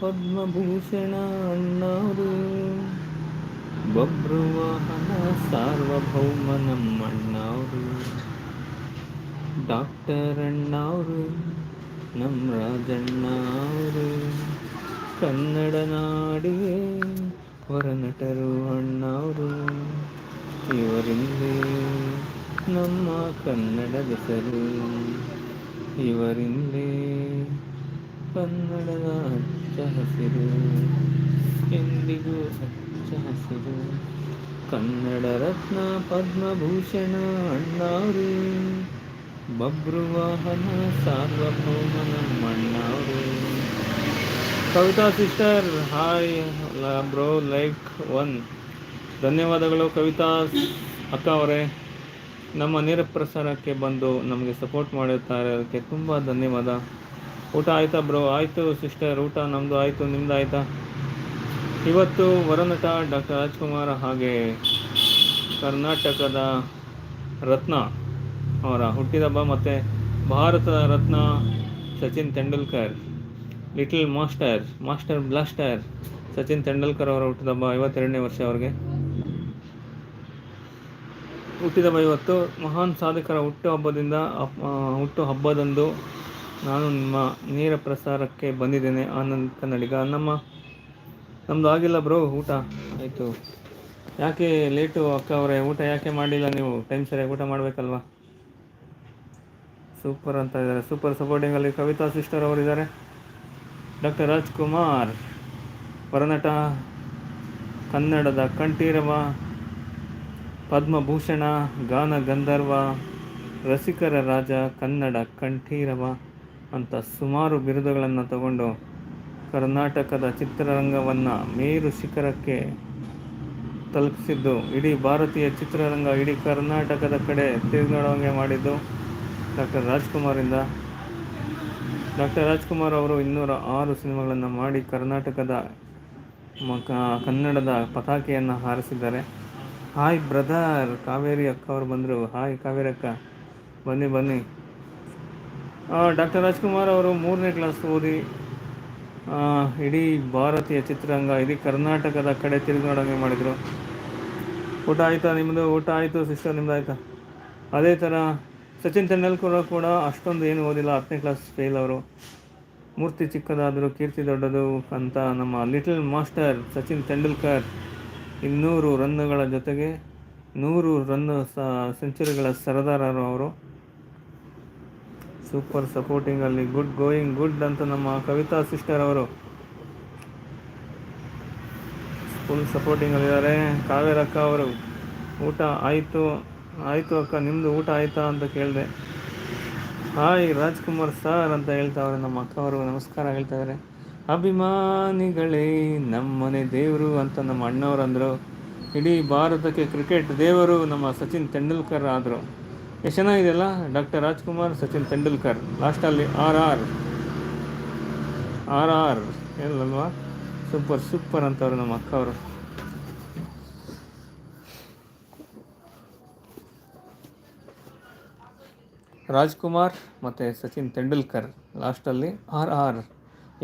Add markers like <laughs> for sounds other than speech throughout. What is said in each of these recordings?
ಪದ್ಮಭೂಷಣ ಅಣ್ಣಾರು ಬಬ್ರುವಾಹನ ಸಾರ್ವಭೌಮ ನಮ್ಮಣ್ಣವರು ಡಾಕ್ಟರ್ ಅಣ್ಣಾವ್ರು ನಮ್ಮ ರಾಜಣ್ಣ ಅವರು ಕನ್ನಡ ನಾಡಿಗೆ ಹೊರನಟರು ಅಣ್ಣವರು ಇವರಿಂದೇ ನಮ್ಮ ಕನ್ನಡ ಹೆಸರು ಇವರಿಂದೇ ಕನ್ನಡದ ಹಚ್ಚ ಹಸಿರು, ಎಂದಿಗೂ ಹಚ್ಚ ಹಸಿರು. ಕನ್ನಡ ರತ್ನ ಪದ್ಮಭೂಷಣ ಅಣ್ಣಾರು ಬಬ್ರುವಾಹನ ಸಾರ್ವಭೌಮನ ಮಣ್ಣಾರು Kavitha sister, hi bro, like one. ಧನ್ಯವಾದಗಳು ಕವಿತಾ ಅಕ್ಕ ಅವರೇ. ನಮ್ಮ ನೇರ ಪ್ರಸಾರಕ್ಕೆ ಬಂದು ನಮಗೆ ಸಪೋರ್ಟ್ ಮಾಡುತ್ತಾರೆ ಅದಕ್ಕೆ ತುಂಬ ಧನ್ಯವಾದ. ಊಟ ಆಯ್ತಾ ಬ್ರೋ? ಆಯಿತು ಸಿಸ್ಟರ್, ಊಟ ನಮ್ಮದು ಆಯಿತು ನಿಮ್ಮದು ಆಯಿತಾ? ಇವತ್ತು ವರನಟ ಡಾಕ್ಟರ್ ರಾಜ್ಕುಮಾರ್ ಹಾಗೆ ಕರ್ನಾಟಕದ ರತ್ನ ಅವರ ಹುಟ್ಟಿದಬ್ಬ ಮತ್ತು ಭಾರತದ Ratna Sachin Tendulkar, little master master blaster Sachin Tendulkar ಅವರ ಹುಟ್ಟಿದಬ್ಬ ಐವತ್ತೆರಡನೇ ವರ್ಷ ಅವರಿಗೆ. ಹುಟ್ಟಿದಬ್ಬ ಇವತ್ತು ಮಹಾನ್ ಸಾಧಕರ ಹುಟ್ಟು ಹಬ್ಬದಿಂದ ಹುಟ್ಟು ಹಬ್ಬದಂದು ನಾನು ನಿಮ್ಮ ನೇರ ಪ್ರಸಾರಕ್ಕೆ ಬಂದಿದ್ದೇನೆ. ಆನಂದ್ ಕನ್ನಡಿಗ ನಮ್ಮ ನಮ್ಮದು ಆಗಿಲ್ಲ ಬ್ರೋ, ಊಟ ಆಯಿತು. ಯಾಕೆ ಲೇಟು ಅಕ್ಕ ಅವರೇ? ಊಟ ಯಾಕೆ ಮಾಡಿಲ್ಲ ನೀವು? ಟೈಮ್ ಸರಿಯಾಗಿ ಊಟ ಮಾಡಬೇಕಲ್ವಾ? ಸೂಪರ್ ಅಂತ ಇದ್ದಾರೆ. ಸೂಪರ್ ಸಪೋರ್ಟಿಂಗಲ್ಲಿ ಕವಿತಾ ಸಿಸ್ಟರ್ ಅವರಿದ್ದಾರೆ. ಡಾಕ್ಟರ್ ರಾಜ್ಕುಮಾರ್ ವರನಟ ಕನ್ನಡದ ಕಂಠೀರವ, ಪದ್ಮಭೂಷಣ, ಗಾನ ಗಂಧರ್ವ, ರಸಿಕರ ರಾಜ, ಕನ್ನಡ ಕಂಠೀರವ. ಅಂತ ಸುಮಾರು ಬಿರುದುಗಳನ್ನು ತಗೊಂಡು ಕರ್ನಾಟಕದ ಚಿತ್ರರಂಗವನ್ನು ಮೇರು ಶಿಖರಕ್ಕೆ ತಲುಪಿಸಿದ್ದು. ಇಡೀ ಭಾರತೀಯ ಚಿತ್ರರಂಗ, ಇಡೀ ಕರ್ನಾಟಕದ ಕಡೆ ತಿರುಗಾಡುವಂಗೆ ಮಾಡಿದ್ದು ಡಾಕ್ಟರ್ ರಾಜ್ಕುಮಾರಿಂದ ಡಾಕ್ಟರ್ ರಾಜ್ಕುಮಾರ್ ಅವರು ಇನ್ನೂರ ಆರು ಸಿನಿಮಾಗಳನ್ನು ಮಾಡಿ ಕರ್ನಾಟಕದ ಕನ್ನಡದ ಪತಾಕೆಯನ್ನು ಹಾರಿಸಿದ್ದಾರೆ. ಹಾಯ್ ಬ್ರದರ್ ಕಾವೇರಿ ಅಕ್ಕ ಅವರು ಬಂದರು. ಹಾಯ್ ಕಾವೇರಿ ಅಕ್ಕ. ಬನ್ನಿ ಬನ್ನಿ. ಡಾಕ್ಟರ್ ರಾಜ್ಕುಮಾರ್ ಅವರು ಮೂರನೇ ಕ್ಲಾಸ್ ಓದಿ ಇಡೀ ಭಾರತೀಯ ಚಿತ್ರರಂಗ, ಇಡೀ ಕರ್ನಾಟಕದ ಕಡೆ ತಿರುಗಾಡೋಂಗೆ ಮಾಡಿದರು. ಊಟ ಆಯಿತಾ ನಿಮ್ಮದು ಊಟ ಆಯಿತು ಸಿಸ್ಟರ್ ನಿಮ್ಮದು ಆಯಿತಾ? ಅದೇ ಥರ ಸಚಿನ್ ತೆಂಡೂಲ್ಕರ್ ಕೂಡ ಅಷ್ಟೊಂದು ಏನು ಓದಿಲ್ಲ, ಹತ್ತನೇ ಕ್ಲಾಸ್ ಫೇಲ್ ಅವರು. ಮೂರ್ತಿ ಚಿಕ್ಕದಾದರೂ, ಕೀರ್ತಿ ದೊಡ್ಡದು ಅಂತ ನಮ್ಮ ಲಿಟಲ್ ಮಾಸ್ಟರ್ ಸಚಿನ್ ತೆಂಡೂಲ್ಕರ್ ಇನ್ನೂರು ರನ್ನುಗಳ ಜೊತೆಗೆ ನೂರು ರನ್ನು ಸೆಂಚುರಿಗಳ ಸರದಾರರು ಅವರು. ಸೂಪರ್ ಸಪೋರ್ಟಿಂಗಲ್ಲಿ ಗುಡ್ ಗೋಯಿಂಗ್ ಗುಡ್ ಅಂತ ನಮ್ಮ ಕವಿತಾ ಸಿಸ್ಟರ್ ಅವರು. ಫುಲ್ ಸಪೋರ್ಟಿಂಗಲ್ಲಿದ್ದಾರೆ ಕಾವೇರಕ್ಕ ಅವರು, ಊಟ ಆಯಿತು ಆಯಿತು ಅಕ್ಕ ನಿಮ್ಮದು ಊಟ ಆಯಿತಾ ಅಂತ ಕೇಳಿದೆ. ಹಾಯ್ ರಾಜ್ಕುಮಾರ್ ಸರ್ ಅಂತ ಹೇಳ್ತಾವ್ರೆ ನಮ್ಮ ಅಕ್ಕ ಅವರು, ನಮಸ್ಕಾರ ಹೇಳ್ತಾ ಇದ್ದಾರೆ. ಅಭಿಮಾನಿಗಳೇ, ನಮ್ಮನೆ ದೇವರು ಅಂತ ನಮ್ಮ ಅಣ್ಣವ್ರು ಇಡೀ ಭಾರತಕ್ಕೆ ಕ್ರಿಕೆಟ್ ದೇವರು ನಮ್ಮ ಸಚಿನ್ ತೆಂಡೂಲ್ಕರ್ ಆದರು. ಎಷ್ಟು ಚೆನ್ನಾಗಿದೆಯಲ್ಲ ಡಾಕ್ಟರ್ ರಾಜ್ಕುಮಾರ್, ಸಚಿನ್ ತೆಂಡೂಲ್ಕರ್. ಲಾಸ್ಟಲ್ಲಿ R R. R R. ಏನಲ್ವಾ super super ಅಂತವ್ರು ನಮ್ಮ ಅಕ್ಕ ಅವರು ರಾಜ್ಕುಮಾರ್ ಮತ್ತು ಸಚಿನ್ ತೆಂಡೂಲ್ಕರ್ ಲಾಸ್ಟಲ್ಲಿ ಆರ್ ಆರ್.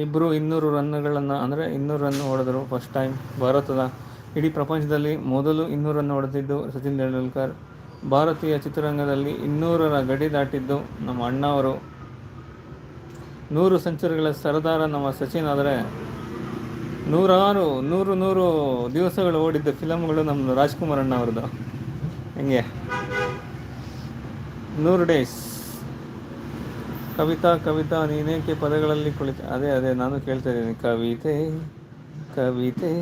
ಇಬ್ಬರು ಇನ್ನೂರು ರನ್ನುಗಳನ್ನು ಅಂದರೆ ಇನ್ನೂರು ರನ್ ಹೊಡೆದರು ಫಸ್ಟ್ ಟೈಮ್ ಭಾರತದ ಇಡೀ ಪ್ರಪಂಚದಲ್ಲಿ ಮೊದಲು ಇನ್ನೂರು ರನ್ ಹೊಡೆದಿದ್ದು ಸಚಿನ್ ತೆಂಡೂಲ್ಕರ್. ಭಾರತೀಯ ಚಿತ್ರರಂಗದಲ್ಲಿ ಇನ್ನೂರರ ಗಡಿ ದಾಟಿದ್ದು ನಮ್ಮ ಅಣ್ಣವರು. ನೂರು ಸೆಂಚುರಿಗಳ ಸರದಾರ ನಮ್ಮ ಸಚಿನ್ ಆದರೆ ನೂರಾರು, ನೂರು ನೂರು ದಿವಸಗಳು ಓಡಿದ್ದ ಫಿಲಮ್ಗಳು ನಮ್ಮ ರಾಜ್ಕುಮಾರ್ ಅಣ್ಣ ಅವ್ರದ್ದು ಹೆಂಗೆ? ನೂರು ಡೇಸ್. ಕವಿತಾ ಕವಿತಾ, ನೀನೇಕೆ ಪದಗಳಲ್ಲಿ ಕುಳಿತ? ಅದೇ ಅದೇ, ನಾನು ಕೇಳ್ತಾ ಇದ್ದೀನಿ. ಕವಿತೆ ಕವಿತೆ,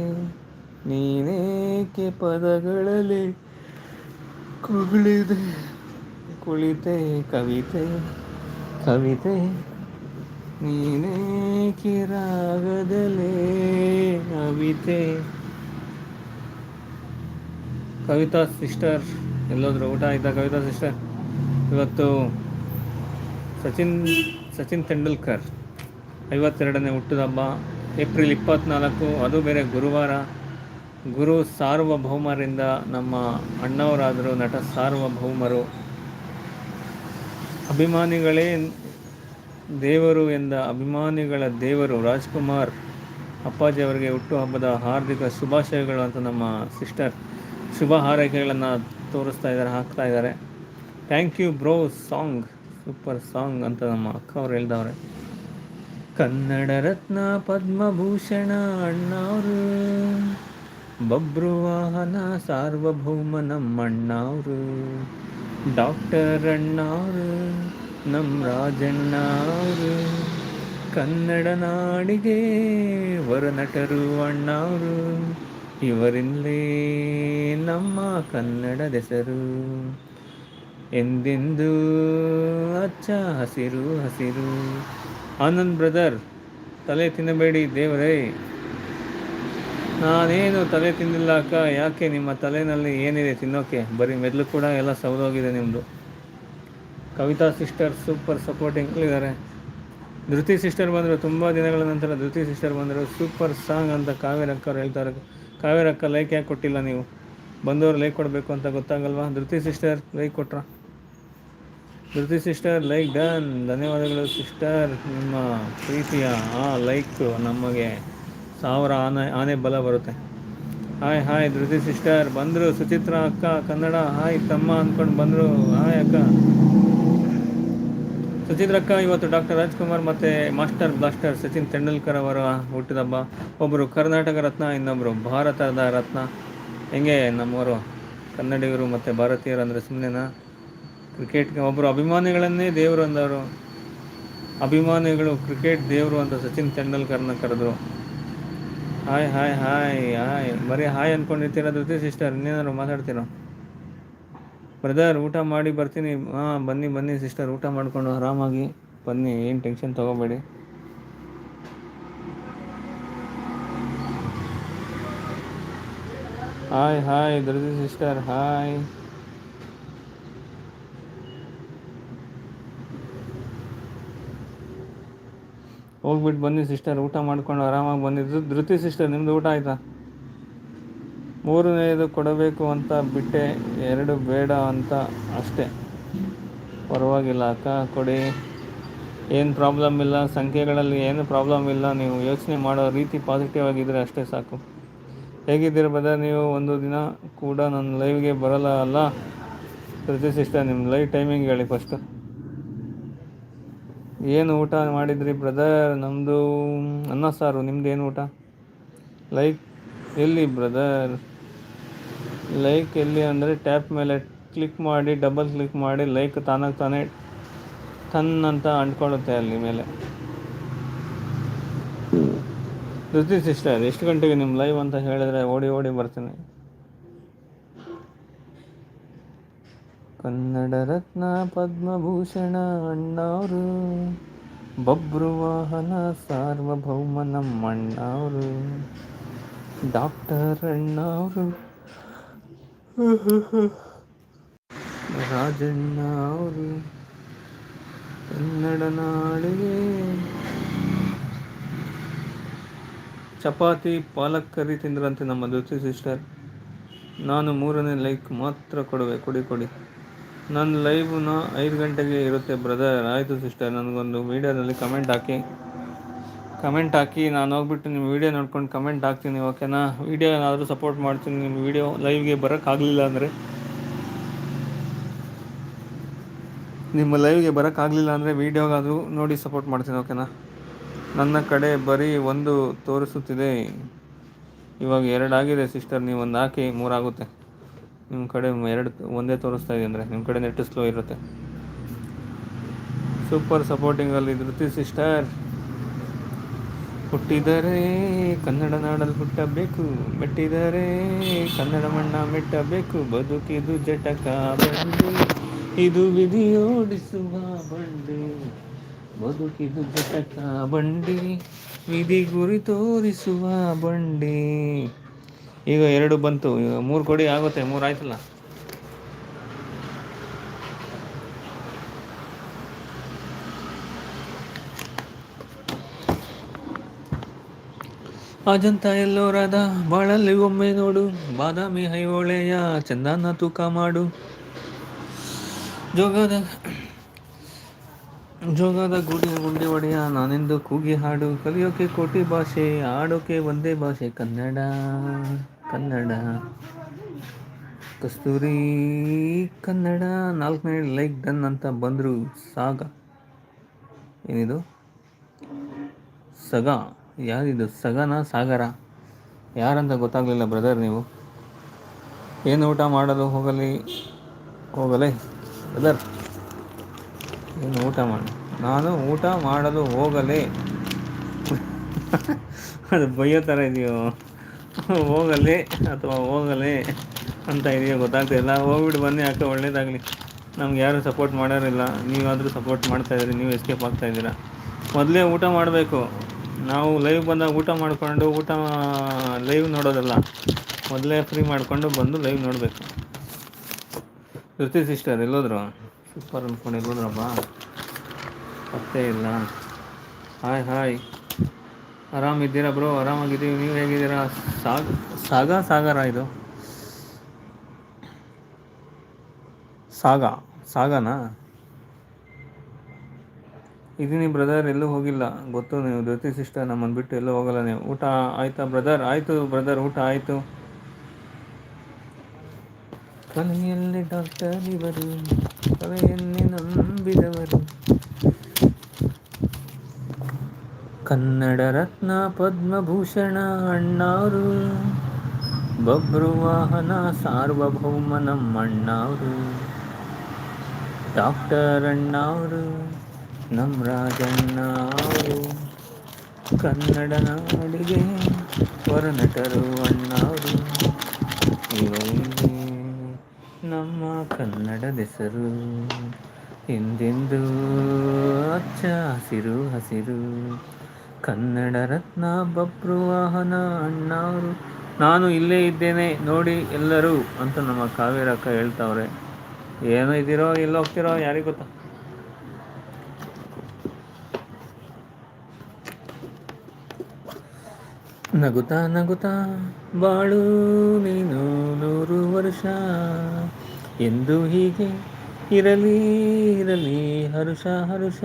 ನೀನೇಕೆ ಪದಗಳಲ್ಲಿ ಕುಳಿದೆ ಕುಳಿತೆ ಕವಿತೆ ಕವಿತೆ. ನೀನೇ ಕಿರಾಗದಲೇ ಕವಿತೆ. ಕವಿತಾ ಸಿಸ್ಟರ್, ಎಲ್ಲೋದ್ರು ಊಟ ಆಯ್ತಾ ಕವಿತಾ ಸಿಸ್ಟರ್? ಇವತ್ತು ಸಚಿನ್ ಸಚಿನ್ ತೆಂಡೂಲ್ಕರ್, ಐವತ್ತೆರಡನೇ ಹುಟ್ಟುಹಬ್ಬ ಏಪ್ರಿಲ್ ಇಪ್ಪತ್ತ್ನಾಲ್ಕು ಅದು ಬೇರೆ ಗುರುವಾರ. ಗುರು ಸಾರ್ವಭೌಮರಿಂದ ನಮ್ಮ ಅಣ್ಣವರಾದರು ನಟ ಸಾರ್ವಭೌಮರು. ಅಭಿಮಾನಿಗಳೇ ದೇವರು ಎಂದ ಅಭಿಮಾನಿಗಳ ದೇವರು ರಾಜ್ಕುಮಾರ್ ಅಪ್ಪಾಜಿ ಅವರಿಗೆ ಹುಟ್ಟುಹಬ್ಬದ ಹಾರ್ದಿಕ ಶುಭಾಶಯಗಳು ಅಂತ ನಮ್ಮ ಸಿಸ್ಟರ್ ಶುಭ ಹಾರೈಕೆಗಳನ್ನು ತೋರಿಸ್ತಾ ಇದ್ದಾರೆ, ಹಾಕ್ತಾ ಇದ್ದಾರೆ. Thank you bro song, super song ಅಂತ ನಮ್ಮ ಅಕ್ಕ ಅವ್ರು ಹೇಳ್ದವ್ರೆ. ಕನ್ನಡ ರತ್ನ ಪದ್ಮಭೂಷಣ ಅಣ್ಣವರು. ಬಬ್ರು ವಾಹನ ಸಾರ್ವಭೌಮ ನಮ್ಮಣ್ಣಾವ್ರು ಡಾಕ್ಟರ್ ಅಣ್ಣವ್ರು ನಮ್ಮ ರಾಜಣ್ಣವರು, ಕನ್ನಡ ನಾಡಿಗೆ ವರನಟರು ಅಣ್ಣವರು, ಇವರಿಂದಲೇ ನಮ್ಮ ಕನ್ನಡದೆಸರು ಎಂದೆಂದೂ ಅಚ್ಚ ಹಸಿರು ಹಸಿರು. ಆನಂದ್ ಬ್ರದರ್, ತಲೆ ತಿನ್ನಬೇಡಿ ದೇವರೇ. ನಾನೇನು ತಲೆ ತಿಂದಿಲ್ಲ ಅಕ್ಕ. ಯಾಕೆ ನಿಮ್ಮ ತಲೆಯಲ್ಲಿ ಏನಿದೆ ತಿನ್ನೋಕೆ? ಬರೀ ಮೆದ್ಲು ಕೂಡ ಎಲ್ಲ ಸೌದೋಗಿದೆ ನಿಮ್ಮದು ಕವಿತಾ ಸಿಸ್ಟರ್ ಸೂಪರ್ ಸಪೋರ್ಟಿಂಗ್ ಇದ್ದಾರೆ. ಧೃತಿ ಸಿಸ್ಟರ್ ಬಂದರು ತುಂಬ ದಿನಗಳ ನಂತರ ಧೃತಿ ಸಿಸ್ಟರ್ ಬಂದರು ಸೂಪರ್ ಸಾಂಗ್ ಅಂತ ಕಾವೇರಕ್ಕವ್ರು ಹೇಳ್ತಾರೆ. ಕಾವೇರಕ್ಕ ಲೈಕ್ ಯಾಕೆ ಕೊಟ್ಟಿಲ್ಲ ನೀವು? ಬಂದವರು ಲೈಕ್ ಕೊಡಬೇಕು ಅಂತ ಗೊತ್ತಾಗಲ್ವಾ? ಧೃತಿ ಸಿಸ್ಟರ್ ಲೈಕ್ ಕೊಟ್ರ? ಧೃತಿ ಸಿಸ್ಟರ್ ಲೈಕ್ ಡನ್ ಧನ್ಯವಾದಗಳು ಸಿಸ್ಟರ್ ನಿಮ್ಮ ಪ್ರೀತಿಯ ಆ ಲೈಕ್ ನಮಗೆ ಸಾವಿರ ಆನೆ ಆನೆ ಬಲ ಬರುತ್ತೆ. Hi hi Dhruti sister. ಬಂದರು ಸುಚಿತ್ರ ಅಕ್ಕ, ಕನ್ನಡ. ಹಾಯ್, ತಮ್ಮ ಅಂದ್ಕೊಂಡು ಬಂದರು. ಹಾಯ್, ಅಕ್ಕ. ಸುಚಿತ್ರ ಅಕ್ಕ, ಇವತ್ತು ಡಾಕ್ಟರ್ ರಾಜ್ಕುಮಾರ್ ಮತ್ತು ಮಾಸ್ಟರ್ ಬ್ಲಾಸ್ಟರ್ ಸಚಿನ್ ತೆಂಡೂಲ್ಕರ್ ಅವರ ಹುಟ್ಟಿದಬ್ಬ ಒಬ್ಬರು ಕರ್ನಾಟಕ ರತ್ನ ಇನ್ನೊಬ್ಬರು ಭಾರತದ ರತ್ನ. ಹೆಂಗೆ ನಮ್ಮವರು? ಕನ್ನಡಿಗರು ಮತ್ತು ಭಾರತೀಯರು ಅಂದರೆ ಸುಮ್ಮನೆನಾ ಕ್ರಿಕೆಟ್ಗೆ ಒಬ್ಬರು ಅಭಿಮಾನಿಗಳನ್ನೇ ದೇವರು ಅಂದವರು. ಅಭಿಮಾನಿಗಳು ಕ್ರಿಕೆಟ್ ದೇವರು ಅಂತ ಸಚಿನ್ ತೆಂಡೂಲ್ಕರ್ನ ಕರೆದ್ರು. ಹಾಯ್ ಹಾಯ್ ಹಾಯ್ ಹಾಯ್ ಬರೀ ಹಾಯ್ ಅಂದ್ಕೊಂಡಿರ್ತೀರ ಧೃತಿ ಸಿಸ್ಟರ್ ಇನ್ನೇನಾದ್ರು ಮಾತಾಡ್ತೀರೋ? ಬ್ರದರ್ ಊಟ ಮಾಡಿ ಬರ್ತೀನಿ. ಹಾಂ, ಬನ್ನಿ ಬನ್ನಿ ಸಿಸ್ಟರ್ ಊಟ ಮಾಡಿಕೊಂಡು ಆರಾಮಾಗಿ. ಬನ್ನಿ, ಏನು tension ತೊಗೋಬೇಡಿ. Hi hi Dhruti sister hi ಹೋಗ್ಬಿಟ್ಟು ಬನ್ನಿ ಸಿಸ್ಟರ್, ಊಟ ಮಾಡ್ಕೊಂಡು ಆರಾಮಾಗಿ ಬಂದಿದ್ದು ಧೃತಿ ಸಿಸ್ಟರ್, ನಿಮ್ದು ಊಟ ಆಯ್ತಾ? ಮೂರನೇದು ಕೊಡಬೇಕು ಅಂತ ಬಿಟ್ಟೆ, ಎರಡು ಬೇಡ ಅಂತ ಅಷ್ಟೇ. ಪರವಾಗಿಲ್ಲ ಅಕ್ಕ, ಕೊಡಿ. ಏನು ಪ್ರಾಬ್ಲಮ್ ಇಲ್ಲ, ಸಂಖ್ಯೆಗಳಲ್ಲಿ ಏನು ಪ್ರಾಬ್ಲಮ್ ಇಲ್ಲ, ನೀವು ಯೋಚನೆ ಮಾಡೋ ರೀತಿ ಪಾಸಿಟಿವ್ ಆಗಿದ್ದರೆ ಅಷ್ಟೇ ಸಾಕು. ಹೇಗಿದ್ದೀರ ಬದ ನೀವು ಒಂದು ದಿನ ಕೂಡ ನನ್ನ ಲೈವ್ಗೆ ಬರಲ್ಲ ಅಲ್ಲ? ಧೃತಿ ಸಿಸ್ಟರ್ ನಿಮ್ಮ ಲೈವ್ ಟೈಮಿಂಗ್ ಹೇಳಿ ಫಸ್ಟು ಏನು ಊಟ ಮಾಡಿದ್ರಿ ಬ್ರದರ್ ನಮ್ಮದು ಅನ್ನ ಸಾರು. ನಿಮ್ದು ಏನು ಊಟ? ಲೈಕ್ ಎಲ್ಲಿ ಬ್ರದರ್ ಲೈಕ್ ಎಲ್ಲಿ ಅಂದರೆ ಟ್ಯಾಪ್ ಮೇಲೆ ಕ್ಲಿಕ್ ಮಾಡಿ ಡಬಲ್ ಕ್ಲಿಕ್ ಮಾಡಿ ಲೈಕ್ ತಾನಾಗಿ ತಾನೇ ತನ್ನ ಅಂತ ಅಂಟ್ಕೊಳ್ಳುತ್ತೆ ಅಲ್ಲಿ ಮೇಲೆ. ಧೃತಿ ಸಿಸ್ಟರ್ ಎಷ್ಟು ಗಂಟೆಗೆ ನಿಮ್ಮ ಲೈವ್ ಅಂತ ಹೇಳಿದ್ರೆ ಓಡಿ ಓಡಿ ಬರ್ತೀನಿ. ಕನ್ನಡ ರತ್ನ ಪದ್ಮಭೂಷಣ ಅಣ್ಣವರು. ಬಬ್ರುವಾಹನ ಸಾರ್ವಭೌಮ ನಮ್ಮಣ್ಣವರು. ಡಾಕ್ಟರ್ ಅಣ್ಣವರು. ರಾಜಣ್ಣ ಅವರು ಕನ್ನಡ ನಾಡಿಗೆ. ಚಪಾತಿ, ಪಾಲಕ್ ಕರಿ ತಿಂದ್ರಂತೆ ನಮ್ಮ ಧೃತಿ ಸಿಸ್ಟರ್. ನಾನು ಮೂರನೇ ಲೈಕ್ ಮಾತ್ರ ಕೊಡುವೆ. ಕೊಡಿ ಕೊಡಿ. ನನ್ನ ಲೈವ್ನ ಐದು ಗಂಟೆಗೆ ಇರುತ್ತೆ ಬ್ರದರ್. ಆಯಿತು ಸಿಸ್ಟರ್, ನನಗೊಂದು ವೀಡಿಯೋದಲ್ಲಿ ಕಮೆಂಟ್ ಹಾಕಿ. ಕಮೆಂಟ್ ಹಾಕಿ, ನಾನು ಹೋಗ್ಬಿಟ್ಟು ನಿಮ್ಮ ವೀಡಿಯೋ ನೋಡ್ಕೊಂಡು ಕಮೆಂಟ್ ಹಾಕ್ತೀನಿ ಓಕೆನಾ ವೀಡಿಯೋ ಏನಾದರೂ ಸಪೋರ್ಟ್ ಮಾಡ್ತೀನಿ, ನಿಮ್ಮ ವೀಡಿಯೋ ಲೈವ್ಗೆ ಬರೋಕ್ಕಾಗಲಿಲ್ಲ ಅಂದರೆ? ನಿಮ್ಮ ಲೈವ್ಗೆ ಬರೋಕ್ಕಾಗಲಿಲ್ಲ ಅಂದರೆ ವೀಡಿಯೋಗಾದರೂ ನೋಡಿ ಸಪೋರ್ಟ್ ಮಾಡ್ತೀನಿ ಓಕೆನಾ ನನ್ನ ಕಡೆ ಬರೀ ಒಂದು ತೋರಿಸುತ್ತಿದೆ. ಇವಾಗ ಎರಡಾಗಿದೆ ಸಿಸ್ಟರ್ ನೀವು ಒಂದು ಹಾಕಿ, ಮೂರಾಗುತ್ತೆ. ನಿಮ್ಮ ಕಡೆ ಎರಡು ಒಂದೇ ತೋರಿಸ್ತಾ ಇದೆ ಅಂದರೆ ನಿಮ್ಮ ಕಡೆ ನೆಟ್ ಸ್ಲೋ ಇರುತ್ತೆ. ಸೂಪರ್ ಸಪೋರ್ಟಿಂಗಲ್ಲಿ ಧೃತಿ ಸಿಸ್ಟರ್ ಹುಟ್ಟಿದರೆ ಕನ್ನಡ ನಾಡಲ್ಲಿ ಹುಟ್ಟಬೇಕು, ಮೆಟ್ಟಿದರೆ ಕನ್ನಡ ಮಣ್ಣ ಮೆಟ್ಟಬೇಕು, ಬದುಕಿದು ಜಟಕ ಬಂಡಿ, ಇದು ವಿಧಿಯೋಡಿಸುವ ಬಂಡಿ, ಬದುಕಿದು ಜಟಕ ಬಂಡಿ, ವಿಧಿ ಗುರಿ ತೋರಿಸುವ ಬಂಡಿ. ಈಗ ಎರಡು ಬಂತು. ಈಗ ಮೂರು ಕೊಡಿ ಆಗುತ್ತೆ, ಮೂರು ಆಯ್ತಲ್ಲ. ಅಜಂತ ಎಲ್ಲೋರಾದ ಬಾಳಲ್ಲಿ ಒಮ್ಮೆ ನೋಡು. ಬಾದಾಮಿ ಹೈವೋಳೆಯ ಚಂದನ ತೂಕ ಮಾಡು. ಜೋಗದ ಜೋಗದ ಗುಡಿ ಗುಂಡಿ ಒಡೆಯ ನಾನೆಂದು ಕೂಗಿ ಹಾಡು. ಕಲಿಯೋಕೆ ಕೋಟಿ ಭಾಷೆ, ಆಡೋಕೆ ಒಂದೇ ಭಾಷೆ ಕನ್ನಡ. ಕನ್ನಡ. ಕಸ್ತೂರಿ ಕನ್ನಡ, ನಾಲ್ಕನೇ ಲೈಕ್ ಡನ್ ಅಂತ ಬಂದರು. ಸಾಗ. ಏನಿದು? ಸಗ. ಯಾರಿದು? ಸಗನ ಸಾಗರ. ಯಾರಂತ ಗೊತ್ತಾಗಲಿಲ್ಲ ಬ್ರದರ್ ನೀವು. ಏನು ಊಟ ಮಾಡಲು ಹೋಗಲಿ? ಹೋಗಲೇ? ಬ್ರದರ್. ಏನು ಊಟ ಮಾಡಿ? ನಾನು ಊಟ ಮಾಡಲು ಹೋಗಲೇ. <laughs> ಅದು ಬಯ್ಯೋ ಥರ ಇದೆಯೋ. ಹೋಗಲೇ ಅಥವಾ ಹೋಗಲಿ ಅಂತ ಇದೆಯೋ ಗೊತ್ತಾಗ್ತಿಲ್ಲ ಹೋಗ್ಬಿಟ್ಟು ಬನ್ನಿ ಅಕ್ಕ, ಒಳ್ಳೇದಾಗಲಿ. ನಮ್ಗೆ ಯಾರು ಸಪೋರ್ಟ್ ಮಾಡೋರಿಲ್ಲ. ನೀವಾದರೂ ಸಪೋರ್ಟ್ ಮಾಡ್ತಾಯಿದ್ರಿ ನೀವು ಎಸ್ಕೇಪ್ ಆಗ್ತಾಯಿದ್ದೀರಾ ಮೊದಲೇ ಊಟ ಮಾಡಬೇಕು. ನಾವು ಲೈವ್ ಬಂದಾಗ ಊಟ ಮಾಡಿಕೊಂಡು, ಊಟ ಲೈವ್ ನೋಡೋದಲ್ಲ. ಮೊದಲೇ ಫ್ರೀ ಮಾಡಿಕೊಂಡು ಬಂದು ಲೈವ್ ನೋಡಬೇಕು. ಋತಿ ಸಿಸ್ಟರ್ ಎಲ್ಲೋದ್ರು? ಸೂಪರ್ ಅಂದ್ಕೊಂಡು ಎಲ್ಲೋದ್ರಪ್ಪ? ಪತ್ತೆ ಇಲ್ಲ. ಹಾಯ್ ಹಾಯ್ ಆರಾಮಿದ್ದೀರಾ ಬ್ರೋ? ಆರಾಮಾಗಿದ್ದೀವಿ. ನೀವು ಹೇಗಿದ್ದೀರಾ? ಸಾಗ ಸಾಗ, ಸಾಗರ ಇದು? ಸಾಗ, ಸಾಗನಾ? ಇದೀನಿ ಬ್ರದರ್ ಎಲ್ಲೂ ಹೋಗಿಲ್ಲ. ಗೊತ್ತು, ನೀವು ಜ್ಯೋತಿ ಸಿಸ್ಟರ್ ನಮ್ಮನ್ನು ಬಿಟ್ಟು ಎಲ್ಲೂ ಹೋಗಲ್ಲ ನೀವು. ಊಟ ಆಯ್ತಾ ಬ್ರದರ್ ಆಯಿತು ಬ್ರದರ್ ಊಟ ಆಯಿತು. ಕೊನೆಯಲ್ಲಿ ಡಾಕ್ಟರ್ ಇವರು ಕಲೆಯನ್ನೇ ನಂಬಿದವರು. ಕನ್ನಡ ರತ್ನ ಪದ್ಮಭೂಷಣ ಅಣ್ಣಾರು ಬಬ್ರುವಾಹನ ಸಾರ್ವಭೌಮ ನಮ್ಮಣ್ಣಾರು ಡಾಕ್ಟರ್ ಅಣ್ಣಾರು ನಮ್ಮ ರಾಜಣ್ಣ ಅವರು ಕನ್ನಡ ನಾಡಿಗೆ ಹೊರನಟರು ಅಣ್ಣಾರು ನಮ್ಮ ಕನ್ನಡದ ಹೆಸರು. ಹಿಂದೆಂದೂ ಅಚ್ಚ ಹಸಿರು ಹಸಿರು. ಕನ್ನಡ ರತ್ನ ಬಬ್ರು ವಾಹನ ನಾನು ಇಲ್ಲೇ ಇದ್ದೇನೆ, ನೋಡಿ ಎಲ್ಲರೂ ಅಂತ ನಮ್ಮ ಕಾವೇರಕ್ಕ ಹೇಳ್ತಾವ್ರೆ. ಏನೋ ಇದ್ದೀರೋ, ಎಲ್ಲೋ ಹೋಗ್ತಿರೋ, ಯಾರಿಗೆ ಗೊತ್ತಾ? ನಗುತ್ತಾ ನಗುತ್ತಾ, ಬಾಳು ನೀನು ನೂರು ವರ್ಷ. ಎಂದು ಹೀಗೆ ಇರಲಿ ಇರಲಿ, ಹರುಷ ಹರುಷ.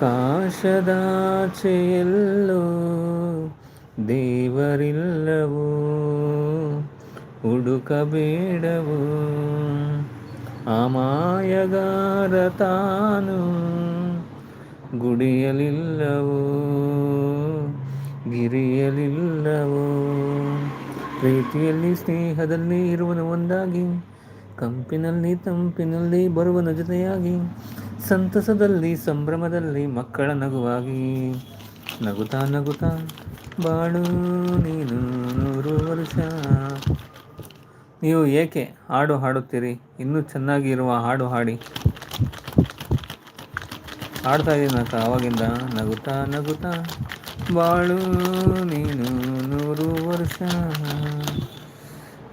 ಆಕಾಶದಾಚೆಯಲ್ಲೋ ದೇವರಿಲ್ಲವೋ? ಹುಡುಕಬೇಡವೋ ಅಮಾಯಗಾರ ತಾನು ಗುಡಿಯಲಿಲ್ಲವೋ? ಗಿರಿಯಲಿಲ್ಲವೋ? ಪ್ರೀತಿಯಲ್ಲಿ, ಸ್ನೇಹದಲ್ಲಿ ಇರುವನು ಒಂದಾಗಿ, ಕಂಪಿನಲ್ಲಿ, ತಂಪಿನಲ್ಲಿ ಬರುವನ ಜೊತೆಯಾಗಿ ಸಂತಸದಲ್ಲಿ, ಸಂಭ್ರಮದಲ್ಲಿ ಮಕ್ಕಳ ನಗುವಾಗಿ. ನಗುತ್ತಾ ನಗುತ್ತಾ, ಬಾಳು, ನೀನು ನೂರು ವರ್ಷ. ನೀವು ಏಕೆ ಹಾಡು ಹಾಡುತ್ತೀರಿ? ಇನ್ನೂ ಚೆನ್ನಾಗಿ ಇರುವ ಹಾಡು ಹಾಡಿ. ಹಾಡ್ತಾ ಇದ್ದೀನಕ್ಕ ಆವಾಗಿಂದ. ನಗುತ್ತಾ ನಗುತ್ತಾ, ಬಾಳು, ನೀನು ನೂರು ವರ್ಷ.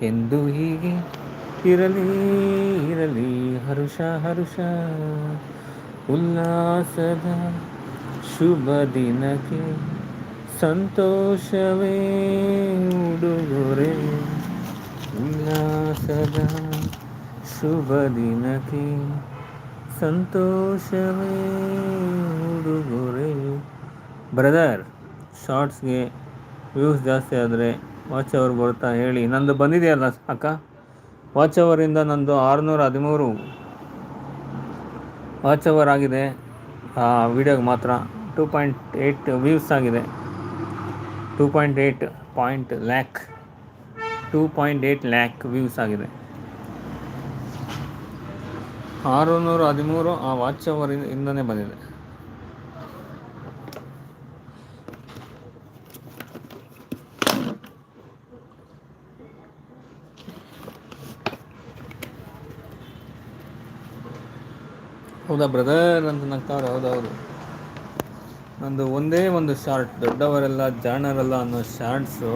ಎಂದು ಹೀಗೆ ಇರಲಿ ಇರಲಿ, ಹರುಷ ಹರುಷ. ಉಲ್ಲಾಸದ ಶುಭ ದಿನಕ್ಕೆ ಸಂತೋಷವೇ ಉಡುಗೊರೆ. ಉಲ್ಲಾಸದ ಶುಭ ದಿನಕ್ಕೆ ಸಂತೋಷವೇ ಉಡುಗೊರೆ. ಬ್ರದರ್, ಶಾರ್ಟ್ಸ್ಗೆ ವ್ಯೂಸ್ ಜಾಸ್ತಿ ಆದರೆ ವಾಚ್ ಅವರ್ ಬರ್ತಾ ಹೇಳಿ. ನಂದು ಬಂದಿದೆಯಲ್ಲ ಅಕ್ಕ? ವಾಚ್ ಅವರಿಂದ ನಂದು ಆರುನೂರ ಹದಿಮೂರು. ವಾಚ್ ಅವರ್ ಆಗಿದೆ. ವಿಡಿಯೋಗೆ ಮಾತ್ರ ಟೂ ಪಾಯಿಂಟ್ ಏಯ್ಟ್ ವ್ಯೂಸ್ ಆಗಿದೆ. Two point eight point lakh two point eight lakh views ಆಗಿದೆ. ಆರುನೂರ ಹದಿಮೂರು ಆ ವಾಚ್ ಅವರ್ ಇಂದನೇ ಬಂದಿದೆ. ಹೌದಾ ಬ್ರದರ್ ಅಂತ ನಗ್ತಾವ್ರೆ ಹೌದೌದು ನಂದು ಒಂದೇ ಒಂದು ಶಾರ್ಟ್ ದೊಡ್ಡವರೆಲ್ಲ ಜಾಣರಲ್ಲ ಅನ್ನೋ ಶಾರ್ಟ್ಸು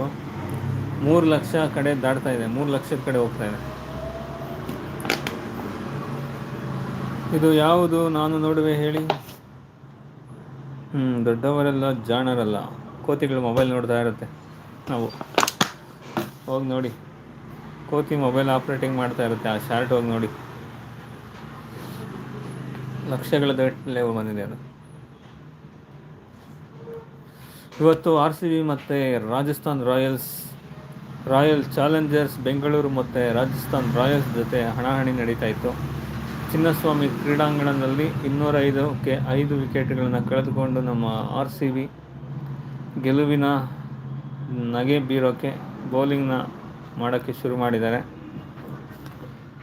ಮೂರು ಲಕ್ಷ ಕಡೆ ದಾಡ್ತಾ ಇದೆ, ಮೂರು ಲಕ್ಷದ ಕಡೆ ಹೋಗ್ತಾ ಇದೆ. ಇದು ಯಾವುದು ನಾನು ನೋಡುವೆ ಹೇಳಿ? ಹ್ಞೂ ದೊಡ್ಡವರೆಲ್ಲ ಜಾಣರಲ್ಲ. ಕೋತಿಗಳು ಮೊಬೈಲ್ ನೋಡ್ತಾ ಇರುತ್ತೆ. ನಾವು ಹೋಗಿ ನೋಡಿ. ಕೋತಿ ಮೊಬೈಲ್ ಆಪ್ರೇಟಿಂಗ್ ಮಾಡ್ತಾ ಇರುತ್ತೆ, ಆ ಶಾರ್ಟ್ ಹೋಗಿ ನೋಡಿ. ಲಕ್ಷಗಳ ಲೆವೆಲ್ ಬಂದಿದೆ ಅದು. ಇವತ್ತು ಆರ್ ಸಿ ಬಿ ಮತ್ತು Rajasthan Royals, Royal Challengers Bengaluru ಮತ್ತು ರಾಜಸ್ಥಾನ್ ರಾಯಲ್ಸ್ ಜೊತೆ ಹಣಾಹಣಿ ನಡೀತಾ ಇತ್ತು. ಚಿನ್ನಸ್ವಾಮಿ ಕ್ರೀಡಾಂಗಣದಲ್ಲಿ ಇನ್ನೂರೈದಕ್ಕೆ ಐದು ವಿಕೆಟ್ಗಳನ್ನು ಕಳೆದುಕೊಂಡು ನಮ್ಮ ಆರ್ ಸಿ ಬಿ ಗೆಲುವಿನ ನಗೆ ಬೀರೋಕೆ ಬೌಲಿಂಗ್ನ ಮಾಡೋಕ್ಕೆ ಶುರು ಮಾಡಿದ್ದಾರೆ.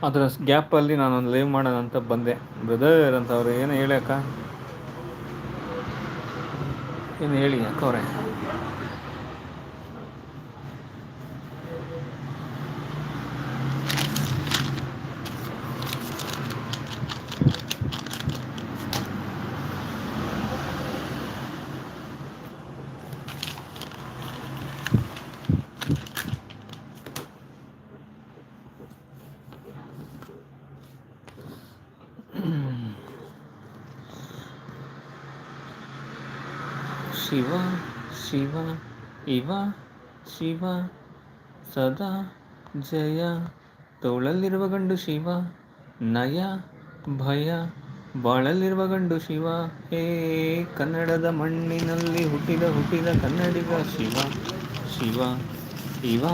ಅದರ ಗ್ಯಾಪಲ್ಲಿ ನಾನೊಂದು ಲೈವ್ ಮಾಡೋಣ ಅಂತ ಬಂದೆ. ಬ್ರದರ್ ಅಂತ ಅವರು ಏನು ಹೇಳಿ ಅಕ್ಕ? ಏನು ಹೇಳಿ ಅಕ್ಕ ಅವರೇ ಶಿವ ಶಿವ ಇವ ಶಿವ ಸದಾ ಜಯ. ತೋಳಲ್ಲಿರುವ ಗಂಡು ಶಿವ, ನಯ, ಭಯ. ಬಾಳಲ್ಲಿರುವ ಗಂಡು ಶಿವ, ಹೇ ಕನ್ನಡದ ಮಣ್ಣಿನಲ್ಲಿ ಹುಟ್ಟಿದ ಹುಟ್ಟಿದ ಕನ್ನಡಿಗ ಶಿವ. ಶಿವ ಇವ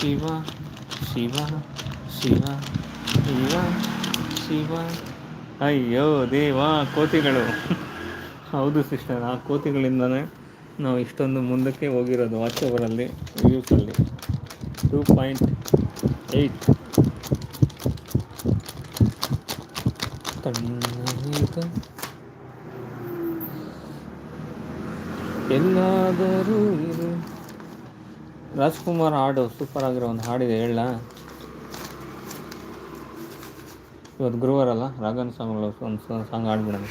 ಶಿವ ಶಿವ ಶಿವ ಇವ ಶಿವ. ಅಯ್ಯೋ ದೇವಾ, ಕೋತಿಗಳು. ಹೌದು ಸಿಸ್ಟರ್, ಆ ಕೋತಿಗಳಿಂದನೇ ನಾವು ಇಷ್ಟೊಂದು ಮುಂದಕ್ಕೆ ಹೋಗಿರೋದು ವಾಚ್ ಓವರಲ್ಲಿ ವ್ಯೂಸಲ್ಲಿ ಟೂ ಪಾಯಿಂಟ್ ಏಯ್ಟ್ ಎಲ್ಲಾದರೂ ಇರು. ರಾಜ್ಕುಮಾರ್ ಹಾಡು ಸೂಪರ್ ಆಗಿರೋ ಒಂದು ಹಾಡಿದೆ, ಹೇಳ. ಇವತ್ತು ಗುರುವಾರ ಅಲ್ಲ ರಾಘನ್ ಸಾಂಗ್ಗಳು, ಒಂದು ಸಾಂಗ್ ಹಾಡ್ಬಿಡೋಣ.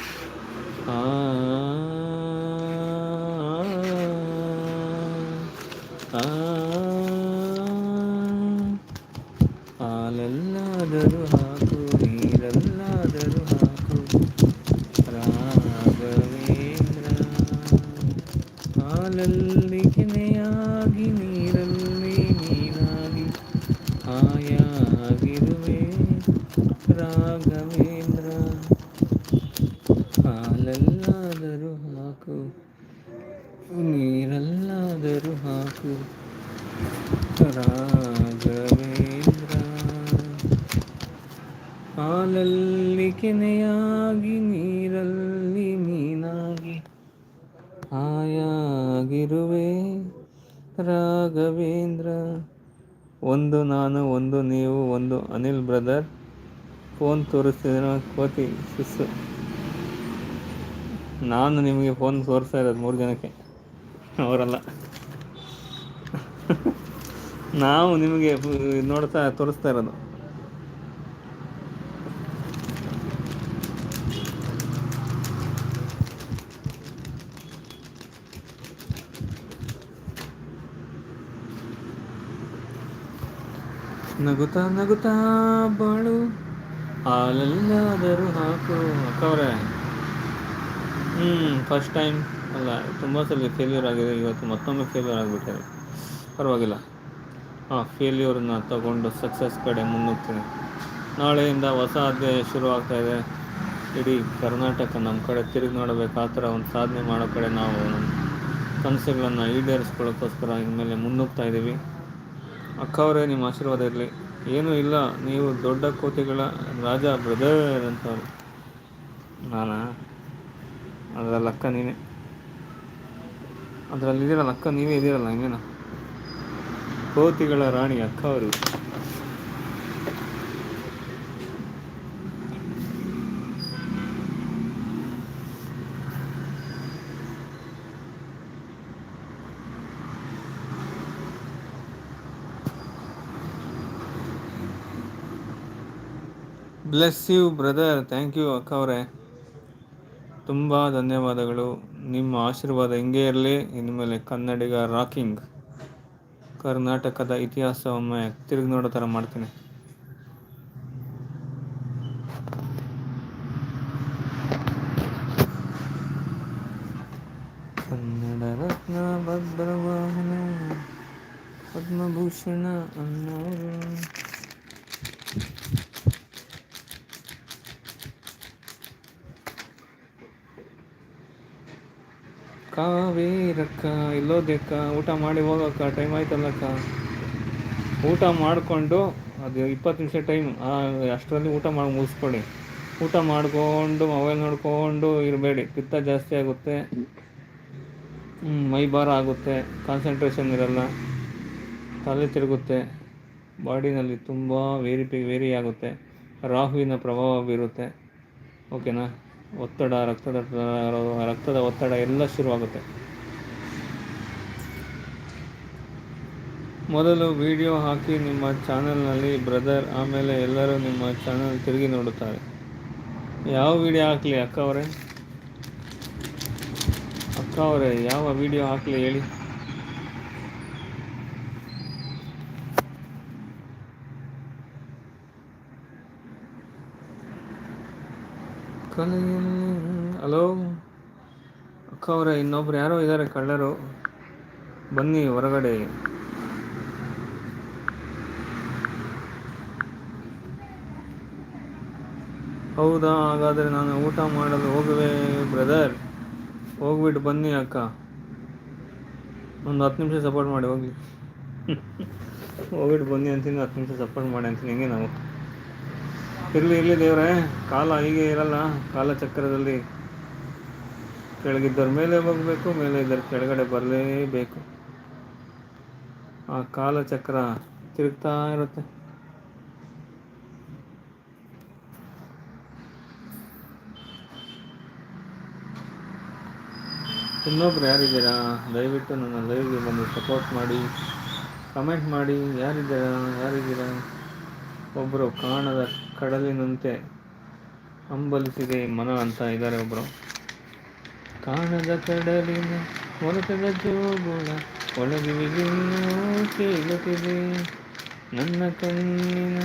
ಕೆನೆಯಾಗಿ ನೀರಲ್ಲಿ ಮೀನಾಗಿ ಹಾಯಾಗಿರುವೆ ರಾಘವೇಂದ್ರ. ಒಂದು ನಾನು, ಒಂದು ನೀವು, ಒಂದು ಅನಿಲ್ ಬ್ರದರ್. ಫೋನ್ ತೋರಿಸ್ತಿದ್ದೀರ? ಕೋತಿ ಸುಸ್ಸು ನಾನು ನಿಮಗೆ ಫೋನ್ ತೋರಿಸ್ತಾ ಇರೋದು ಮೂರು ಜನಕ್ಕೆ. ಅವರಲ್ಲ. ನಾವು ನಿಮಗೆ ನೋಡ್ತಾ, ತೋರಿಸ್ತಾ ಇರೋದು. ನಗುತ್ತಾ ನಗುತ್ತಾ ಬಾಳು. ಹಾಲಲ್ಲಾದರೂ ಹಾಕು. ಅಕ್ಕವ್ರೆ. ಹ್ಞೂ ಫಸ್ಟ್ ಟೈಮ್ ಅಲ್ಲ, ತುಂಬ ಸಲ ಫೇಲ್ಯೂರ್ ಆಗಿದೆ. ಇವತ್ತು ಮತ್ತೊಮ್ಮೆ ಫೇಲ್ಯೂರ್ ಆಗಿಬಿಟ್ಟಿದೆ ಪರವಾಗಿಲ್ಲ. ಹಾಂ ಫೇಲ್ಯೂರನ್ನ ತಗೊಂಡು ಸಕ್ಸಸ್ ಕಡೆ ಮುನ್ನುಗ್ತೀನಿ. ನಾಳೆಯಿಂದ ಹೊಸ ಅಧ್ಯಾಯ ಶುರು ಆಗ್ತಾ ಇದೆ. ಇಡೀ ಕರ್ನಾಟಕ ನಮ್ಮ ಕಡೆ ತಿರುಗಿ ನೋಡಬೇಕು. ಆ ಥರ ಒಂದು ಸಾಧನೆ ಮಾಡೋ ಕಡೆ ನಾವು ಕನಸುಗಳನ್ನು ಈಡೇರಿಸ್ಕೊಳ್ಳೋಕ್ಕೋಸ್ಕರ ಇನ್ಮೇಲೆ ಮುನ್ನುಗ್ತಾ ಇದ್ದೀವಿ ಅಕ್ಕವರೇ, ನಿಮ್ಮ ಆಶೀರ್ವಾದ ಇರಲಿ. ಏನೂ ಇಲ್ಲ, ನೀವು ದೊಡ್ಡ ಕೋತಿಗಳ ರಾಜ ಬ್ರದರ್ ಅಂತವ್ರು. ನಾನಾ? ಅದರಲ್ಲಿ ಅಕ್ಕ ನೀನೇ. ಅದರಲ್ಲಿ ಇದೀರಲ್ಲ, ಅಕ್ಕ ನೀವೇ ಇದ್ದೀರಲ್ಲ ಹಂಗೇನ? ಕೋತಿಗಳ ರಾಣಿ ಅಕ್ಕ ಅವರು bless you brother thank you ಅಕ್ಕ ಅವರೇ. ತುಂಬ ಧನ್ಯವಾದಗಳು. ನಿಮ್ಮ ಆಶೀರ್ವಾದ ಹಿಂಗೆ ಇರಲಿ ಇನ್ಮೇಲೆ ಕನ್ನಡಿಗ ರಾಕಿಂಗ್. ಕರ್ನಾಟಕದ ಇತಿಹಾಸ ಒಮ್ಮೆ ತಿರುಗಿ ನೋಡೋ ಥರ ಮಾಡ್ತೀನಿ. ಕನ್ನಡ ರತ್ನ, ಭದ್ರವಾಹನ, ಪದ್ಮಭೂಷಣ ಅನ್ನೋರು. ಕಾವೇರಕ್ಕ ಇಲ್ಲೋದಕ್ಕ ಊಟ ಮಾಡಿ ಹೋಗಕ್ಕ ಟೈಮ್ ಆಯ್ತಲ್ಲಕ್ಕ ಊಟ ಮಾಡಿಕೊಂಡು, ಅದು ಇಪ್ಪತ್ತು ನಿಮಿಷ ಟೈಮ್ ಅಷ್ಟರಲ್ಲಿ ಊಟ ಮಾಡಿ, ಮುಗಿಸ್ಕೊಳ್ಳಿ. ಊಟ ಮಾಡಿಕೊಂಡು ಮೊಬೈಲ್ ನೋಡಿಕೊಂಡು ಇರಬೇಡಿ, ಪಿತ್ತ ಜಾಸ್ತಿ ಆಗುತ್ತೆ. ಮೈ ಭಾರ ಆಗುತ್ತೆ ಕಾನ್ಸಂಟ್ರೇಷನ್ ಇರಲ್ಲ. ತಲೆ ತಿರುಗುತ್ತೆ, ಬಾಡಿನಲ್ಲಿ ತುಂಬ ವೇರಿ ವೇರಿ ಆಗುತ್ತೆ. ರಾಹುವಿನ ಪ್ರಭಾವ ಬೀರುತ್ತೆ. ಓಕೆನಾ ಒತ್ತಡ, ರಕ್ತದ ರಕ್ತದ ಒತ್ತಡ ಎಲ್ಲ ಶುರುವಾಗುತ್ತೆ. ಮೊದಲು ವಿಡಿಯೋ ಹಾಕಿ ನಿಮ್ಮ ಚಾನಲ್ನಲ್ಲಿ ಬ್ರದರ್ ಆಮೇಲೆ ಎಲ್ಲರೂ ನಿಮ್ಮ ಚಾನಲ್ ತಿರುಗಿ ನೋಡುತ್ತಾರೆ. ಯಾವ ವಿಡಿಯೋ ಹಾಕಲಿ ಅಕ್ಕ ಅವರೇ ಅಕ್ಕ ಅವರೇ ಯಾವ ವಿಡಿಯೋ ಹಾಕಲಿ ಹೇಳಿ? ಕಲೆಯಲ್ಲಿ ಹಲೋ ಅಕ್ಕ ಅವರೇ ಇನ್ನೊಬ್ರು ಯಾರೋ ಇದ್ದಾರೆ ಕಳ್ಳರು ಬನ್ನಿ ಹೊರಗಡೆ ಹೌದಾ ಹಾಗಾದರೆ ನಾನು ಊಟ ಮಾಡಲು ಹೋಗುವೆ ಬ್ರದರ್ ಹೋಗ್ಬಿಟ್ಟು ಬನ್ನಿ ಅಕ್ಕ ಒಂದು ಹತ್ತು ನಿಮಿಷ ಸಪೋರ್ಟ್ ಮಾಡಿ ಹೋಗ್ಲಿ ಹೋಗ್ಬಿಟ್ಟು ಬನ್ನಿ ಅಂತೀನಿ ಹತ್ತು ನಿಮಿಷ ಸಪೋರ್ಟ್ ಮಾಡಿ ಅಂತೀನಿ ಹಿಂಗೆ ನಾವು ಇರಲಿ ಇರಲಿ ದೇವರೇ. ಕಾಲ ಹೀಗೆ ಇರಲ್ಲ, ಕಾಲಚಕ್ರದಲ್ಲಿ. ಕೆಳಗಿದ್ದವ್ರ ಮೇಲೆ ಹೋಗಬೇಕು, ಮೇಲೆ ಇದ್ದವ್ರ ಕೆಳಗಡೆ ಬರಲೇಬೇಕು. ಆ ಕಾಲಚಕ್ರ ತಿರುಗ್ತಾ ಇರುತ್ತೆ. ಇನ್ನೊಬ್ರು ಯಾರಿದ್ದೀರಾ? ದಯವಿಟ್ಟು ನನ್ನ ಲೈವ್ಗೆ ಬಂದು ಸಪೋರ್ಟ್ ಮಾಡಿ ಕಮೆಂಟ್ ಮಾಡಿ. ಯಾರಿದ್ದೀರಾ? ಯಾರಿದ್ದೀರಾ? ಒಬ್ಬರು ಕಾಣದ ಕಡಲಿನಂತೆ ಹಂಬಲಿಸಿದೆ ಮನ ಅಂತ ಇದ್ದಾರೆ ಒಬ್ಬರು ಕಾಣದ ಕಡಲಿನ ಒಲಸದ ಜೋಗುಳ ಒಳಗೆ ವಿಭಿನ್ನೋ ಕೇಳುತ್ತಿದೆ. ನನ್ನ ಕಣ್ಣಿನ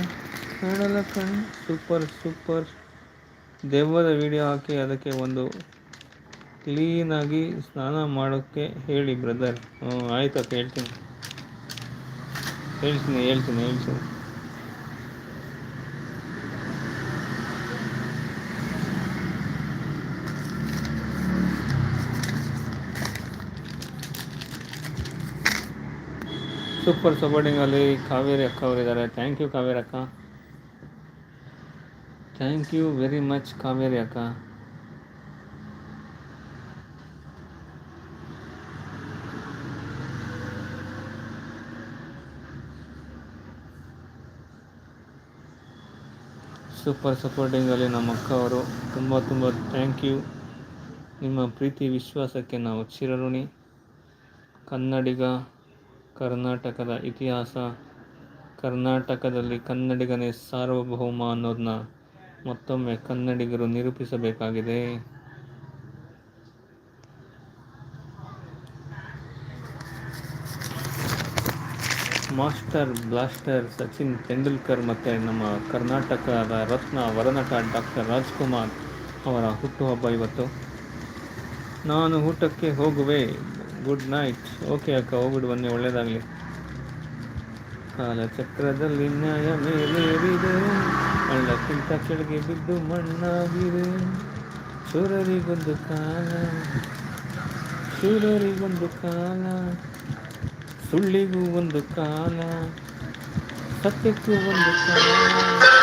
ಕಡಲ ಕಣ್ ಸೂಪರ್ ಸೂಪರ್. ದೆವ್ವದ ವಿಡಿಯೋ ಹಾಕಿ ಅದಕ್ಕೆ ಒಂದು ಕ್ಲೀನಾಗಿ ಸ್ನಾನ ಮಾಡೋಕ್ಕೆ ಹೇಳಿ ಬ್ರದರ್. ಹ್ಞೂ ಆಯ್ತಕ್ಕ ಹೇಳ್ತೀನಿ. ಹೇಳ್ತೀನಿ ಹೇಳ್ತೀನಿ ಹೇಳ್ತೀನಿ. ಸೂಪರ್ ಸಪೋರ್ಟಿಂಗಲ್ಲಿ ಕಾವೇರಿ ಅಕ್ಕ ಅವರಿದ್ದಾರೆ ಥ್ಯಾಂಕ್ ಯು ಕಾವೇರಿ ಅಕ್ಕ. Thank you very much Kaveri ಅಕ್ಕ. ಸೂಪರ್ ಸಪೋರ್ಟಿಂಗಲ್ಲಿ ನಮ್ಮ ಅಕ್ಕ ಅವರು. ತುಂಬ ತುಂಬ ಥ್ಯಾಂಕ್ ಯು ನಿಮ್ಮ ಪ್ರೀತಿ ವಿಶ್ವಾಸಕ್ಕೆ ನಾವು ಚಿರಋಣಿ. ಕನ್ನಡಿಗ. ಕರ್ನಾಟಕದ ಇತಿಹಾಸ. ಕರ್ನಾಟಕದಲ್ಲಿ ಕನ್ನಡಿಗನೇ ಸಾರ್ವಭೌಮ ಅನ್ನೋದನ್ನ ಮತ್ತೊಮ್ಮೆ ಕನ್ನಡಿಗರು ನಿರೂಪಿಸಬೇಕಾಗಿದೆ. ಮಾಸ್ಟರ್ ಬ್ಲಾಸ್ಟರ್ ಸಚಿನ್ ತೆಂಡೂಲ್ಕರ್ ಮತ್ತು ನಮ್ಮ ಕರ್ನಾಟಕದ ರತ್ನ ವರನಟ ಡಾಕ್ಟರ್ ರಾಜ್ಕುಮಾರ್ ಅವರ ಹುಟ್ಟುಹಬ್ಬ ಇವತ್ತು. ನಾನು ಊಟಕ್ಕೆ ಹೋಗುವೆ. ಗುಡ್ ನೈಟ್ ಓಕೆ ಅಕ್ಕ ಹೋಗ್ಬಿಟ್ಟು ಬನ್ನಿ, ಒಳ್ಳೇದಾಗಲಿ. ಕಾಲಚಕ್ರದಲ್ಲಿ ನ್ಯಾಯ ಮೇಲೇರಿದೆ ಹಳ್ಳಕ್ಕಿಂತ ಕೆಳಗೆ ಬಿದ್ದು ಮಣ್ಣಾಗಿದೆ. ಶೂರರಿಗೊಂದು ಕಾಲ ಶೂರರಿಗೊಂದು ಕಾಲ, ಸುಳ್ಳಿಗೂ ಒಂದು ಕಾಲ, ಸತ್ಯಕ್ಕೂ ಒಂದು ಕಾಲ.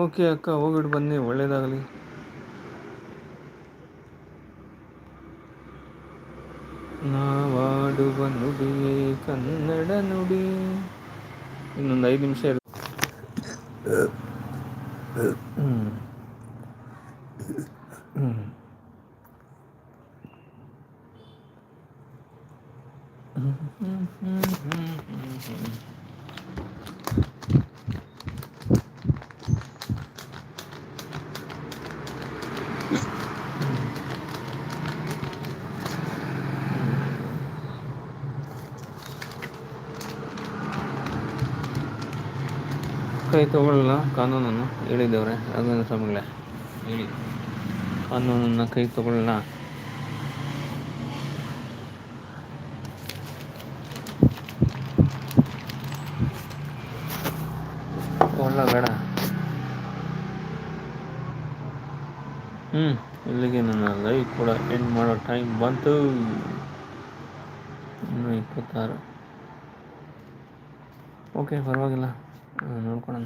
ಓಕೆ ಅಕ್ಕ ಹೋಗ್ಬಿಟ್ಟು ಬನ್ನಿ ಒಳ್ಳೇದಾಗಲಿ. ನಾವಾಡುವ ನುಡಿ ಕನ್ನಡ ನುಡಿ. ಇನ್ನೊಂದು ಐದು ನಿಮಿಷ ಇರು. ಕೈ ತಗೊಳ್ಳಲ್ಲ ಕಾನೂನನ್ನು ಹೇಳಿದವ್ರೆ. ರಾಘವೇಂದ್ರ ಸ್ವಾಮಿಗಳೇ, ಹೇಳಿ. ಕಾನೂನನ್ನು ಕೈ ತಗೊಳ್ಳಲ್ಲ ಒಳ್ಳ ಬೇಡ. ಹ್ಞೂ ಇಲ್ಲಿಗೆ ನನ್ನ ಲೈವ್ ಕೂಡ ಎಂಡ್ ಮಾಡೋ ಟೈಮ್ ಬಂತು. ಇನ್ನೂ ಇಪ್ಪತ್ತಾರು. ಓಕೆ ಪರವಾಗಿಲ್ಲ. ನೋಡ್ಕೊಳೋಣ